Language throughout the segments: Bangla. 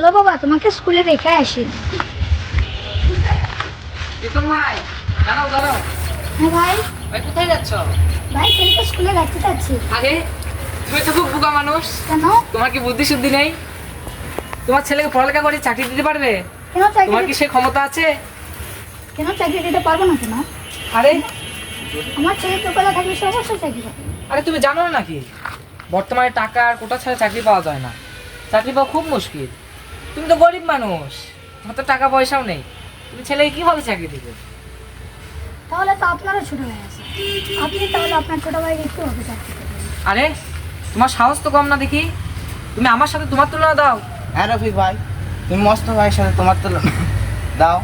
চলো বাবা তোমাকে স্কুলে রেখে আসি। ভাই দাঁড়াও দাঁড়াও। হ্যাঁ ভাই। ভাই কোথায় যাচ্ছ? ভাই ছেলেকে স্কুলে রাখতে চাচ্ছি আরে তুমি তো খুব বোকা মানুষ। কেন? তোমার কি বুদ্ধি শুদ্ধি নেই? তোমার ছেলেকে পড়ালেখা করে চাকরি দিতে পারবে? কেন চাকরি তোমার কি সে ক্ষমতা আছে? কেন চাকরি দিতে পারব না কেন? আরে। আমার ছেলে চোখলা থাকলে সে অবশ্যই চাকরি পাবে। আরে তুমি জানো না নাকি? বর্তমানে টাকা আর কোটা ছাড়া চাকরি পাওয়া যায় না। চাকরি পাওয়া খুব মুশকিল। তুমি তো গরিব মানুষ তোমার তো টাকা পয়সাও নেই। তুমি ছেলেকে কীভাবে চাকরি দিবে? তাহলে তো আপনারও ছোট ভাই আছে আপনি তাহলে আপনার ছোট ভাইকে একটু হবে চাকরি আরে তোমার সাহস তো কম না দেখি। তুমি আমার সাথে তোমার তুলনা দাও। হ্যাঁ রফিক ভাই তুমি মস্ত ভাইয়ের সাথে তোমার তুলনা দাও।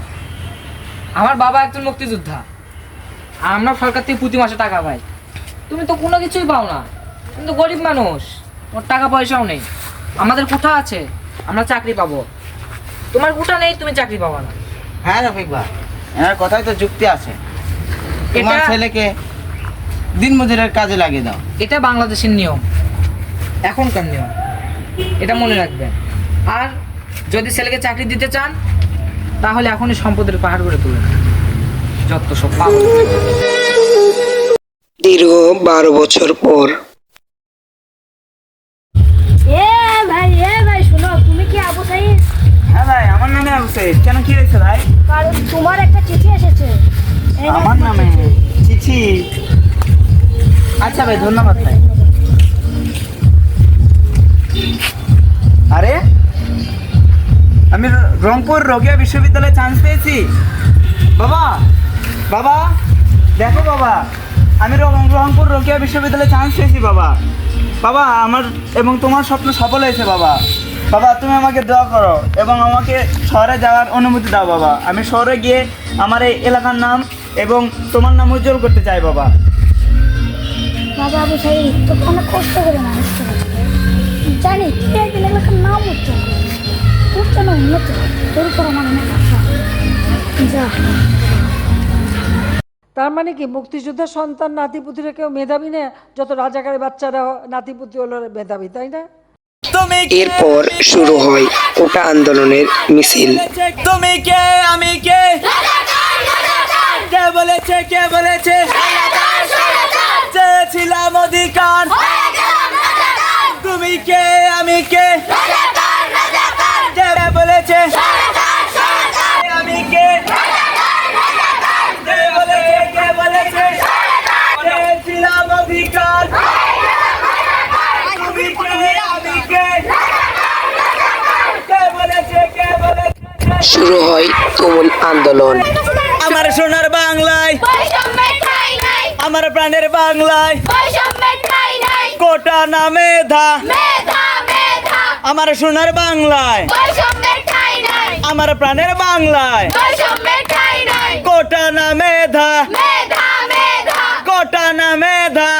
আমার বাবা একজন মুক্তিযোদ্ধা। আর আমরা সরকার থেকে প্রতি মাসে টাকা পাই। তুমি তো কোনো কিছুই পাও না। তুমি তো গরিব মানুষ ওর টাকা পয়সাও নেই। আমাদের কোঠা আছে? আমরা চাকরি পাবো। তোমার কোঠা নেই তুমি চাকরি পাবো না। হ্যাঁ রফিক ভাই এনার কথাই তো যুক্তি আছে। তোমার এটা- ছেলেকে দিন মজুরের কাজে লাগিয়ে দাও। এটা বাংলাদেশের নিয়ম। এখনকার নিয়ম। এটা মনে রাখবেন। আর যদি ছেলেকে চাকরি দিতে চান তাহলে এখনই সম্পদের পাহাড় করে তুলুন। যত সব পাগল। দীর্ঘ বারো বছর পর। এ হ্যাঁ ভাই আমার নামে কেন কি হয়েছে ভাই? কারণ তোমার একটা চিঠি এসেছে। আমার নামে চিঠি। আচ্ছা ভাই ধন্যবাদ ভাই। আরে? আমি রংপুর রোগিয়া বিশ্ববিদ্যালয়ে চান্স পেয়েছি। বাবা বাবা দেখো বাবা আমি রংপুর রোগিয়া বিশ্ববিদ্যালয়ে চান্স পেয়েছি বাবা। বাবা আমার এবং তোমার স্বপ্ন সফল হয়েছে বাবা। বাবা তুমি আমাকে দোয়া করো এবং আমাকে শহরে যাওয়ার অনুমতি দাও বাবা। আমি শহরে গিয়ে আমার এই এলাকার নাম এবং তোমার নাম উজ্জ্বল করতে চাই বাবা। বাবা আবু সাইদ তোকে অনেক কষ্ট করে মানুষ জানি তুই একদিন এলাকার নাম তোর যেন উন্নত তোর উপর আমার অনেক আশা। যা। তার মানে কি? মুক্তিযোদ্ধার সন্তান নাতিপুতিরা কেউ মেধাবী না? যত রাজাকারের বাচ্চারা নাতিপুতি হলো মেধাবী তাই না? এরপর শুরু হয় কোটা আন্দোলনের মিছিল। তুমি কে? আমি কে? কে বলেছে? কে বলেছে? চেয়েছিলাম অধিকার। শুরু হয় তুমুল আন্দোলন। আমার সোনার বাংলায়, আমার প্রাণের বাংলায়, কোটা না মেধা, আমার সোনার বাংলায়, আমার প্রাণের বাংলায়, কোটা না মেধা, কোটা না মেধা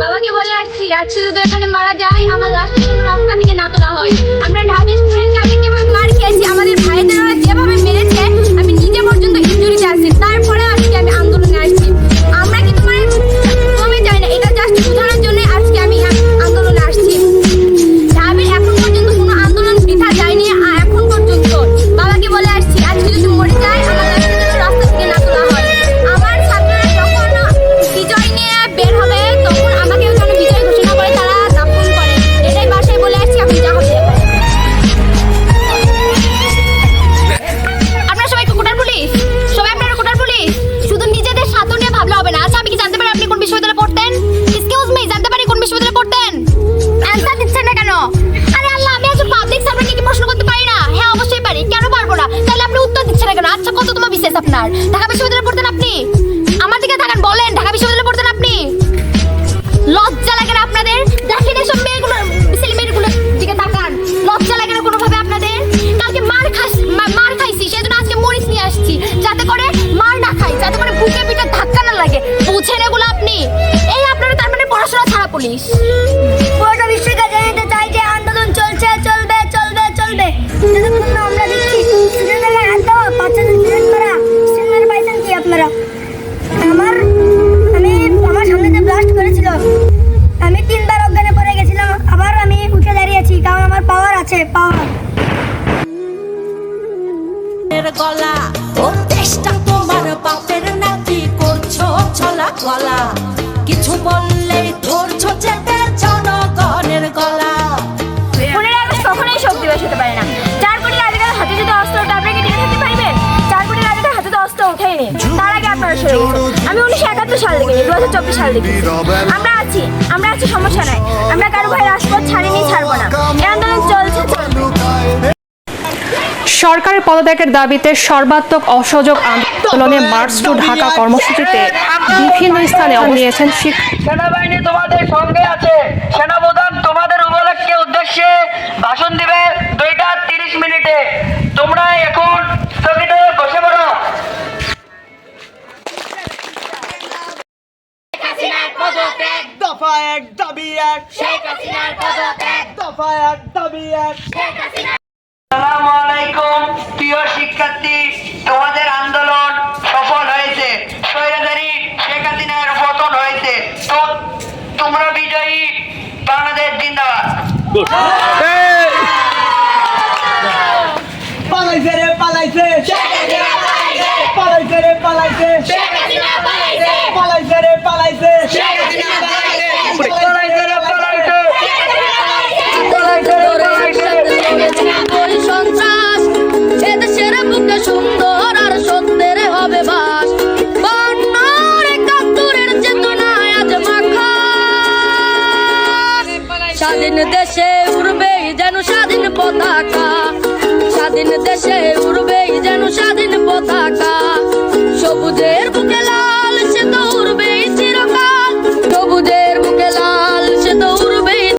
বাবাকে বলে আসছি রাত্রে যদি এখানে মারা যায় আমার লাস্ট রক্তা থেকে না তোলা হয়। আমরা ঢাবি স্টুডেন্ট কীভাবে মার খেয়েছি, আমাদের ভাইদের যেভাবে আপনার ঢাকা বিশ্ববিদ্যালয়ে এর গলা। ও দেশটা তোমার বাপের নাতি করছ ছলা গলা কিছু বললেই ধরছো চেপে জনগণের গলা। আগস্ট কখনোই শোক দিবস হতে পারে না। চার কোটি হাতে যদি অস্ত্র কি টিকে থাকতে চার কোটি হাতে তো অস্ত্র ওঠেনি তার আগে আপনারা সরে আমি উনিশশো একাত্তর সাল থেকে দু হাজার চব্বিশ সাল থেকে আমরা আছি আমরা আছি সমস্যা নাই। আমরা কারও ভাই রাজপথ ছাড়িনি, ছাড়বো না। এই আন্দোলন চলছে। সরকারের পদত্যাগের দাবিতে সর্বাত্মক অসহযোগ আন্দোলনে মার্চ টু ঢাকা কর্মসূচিতে বিভিন্ন স্থানে অবস্থান নিয়েছেন সেনাবাহিনী তোমাদের সঙ্গে আছে। সেনাপ্রধান তোমাদের উপলক্ষে উদ্দেশ্যে ভাষণ দিবে দুইটা তিরিশ মিনিটে। তোমরা এখন স্থগিত বসে পড়ো। দফা এক দাবি এক। দফা এক দাবি এক। প্রিয় শিক্ষার্থী তোমাদের আন্দোলন সফল হয়েছে। পতন হয়েছে। তো তোমরা বিজয়ী বাংলাদেশ জিন্দাবাদ। স্বাধীন দেশে উড়বে যেন স্বাধীন পতাকা। স্বাধীন দেশে উড়বে যেন স্বাধীন